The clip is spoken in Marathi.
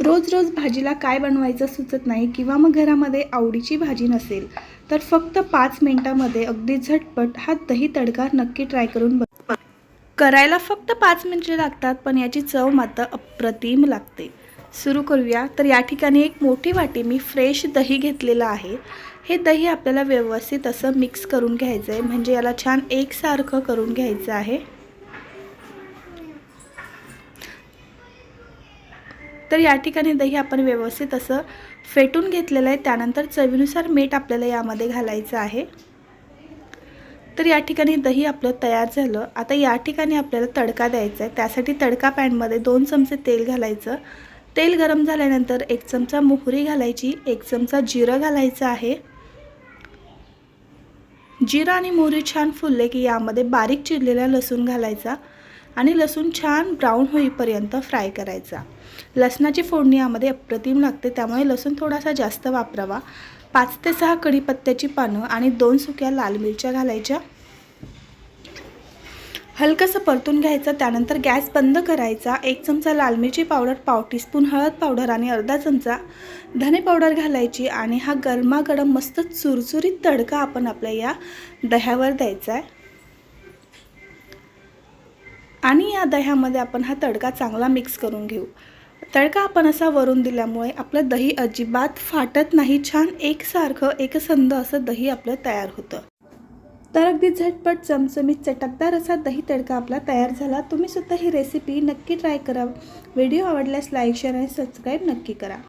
रोज रोज भाजीला काय बनवायचं सुचत नाही किंवा मग घरामध्ये आवडीची भाजी नसेल तर फक्त पाच मिनटामध्ये अगदी झटपट हा दही तडका नक्की ट्राय करून बघ. करायला फक्त पाच मिनिटे लागतात पण याची चव मात्र अप्रतिम लागते. सुरू करूया. तर या ठिकाणी एक मोठी वाटी मी फ्रेश दही घेतलेलं आहे. हे दही आपल्याला व्यवस्थित असं मिक्स करून घ्यायचं आहे म्हणजे याला छान एकसारखं करून घ्यायचं आहे. तर या ठिकाणी दही आपण व्यवस्थित असं फेटून घेतलेलं आहे. त्यानंतर चवीनुसार मीठ आपल्याला यामध्ये घालायचं आहे. तर या ठिकाणी दही आपलं तयार झालं. आता या ठिकाणी आपल्याला तडका द्यायचा आहे. त्यासाठी तडका पॅनमध्ये दोन चमचे तेल घालायचं. तेल गरम झाल्यानंतर एक चमचा मोहरी घालायची. एक चमचा जिरं घालायचं आहे. जिरं आणि मोहरी छान फुलले की यामध्ये बारीक चिरलेला लसूण घालायचा. आणि लसूण छान ब्राऊन होईपर्यंत फ्राय करायचा. लसणाची फोडणी यामध्ये अप्रतिम लागते त्यामुळे लसूण थोडासा जास्त वापरावा. पाच ते सहा कढीपत्त्याची पानं आणि दोन सुक्या लाल मिरच्या घालायच्या. हलकंसं परतून घ्यायचं त्यानंतर गॅस बंद करायचा. एक चमचा लाल मिरची पावडर पाव टीस्पून हळद पावडर आणि अर्धा चमचा धने पावडर घालायची आणि हा गरमागरम मस्त चुरचुरीत तडका आपण आपल्या या दह्यावर द्यायचा आहे आणि या दह्यामध्ये आपण हा तडका चांगला मिक्स करून घेऊ. तडका आपण असा वरून दिल्यामुळे आपलं दही अजिबात फाटत नाही छान एकसारखं एकसंध असं दही आपलं तयार होतं. तर अगदी झटपट चमचमीत चटकदार असा दही तडका आपला तयार झाला. तुम्हीसुद्धा ही रेसिपी नक्की ट्राय करा. व्हिडिओ आवडल्यास लाईक शेअर आणि सबस्क्राईब नक्की करा.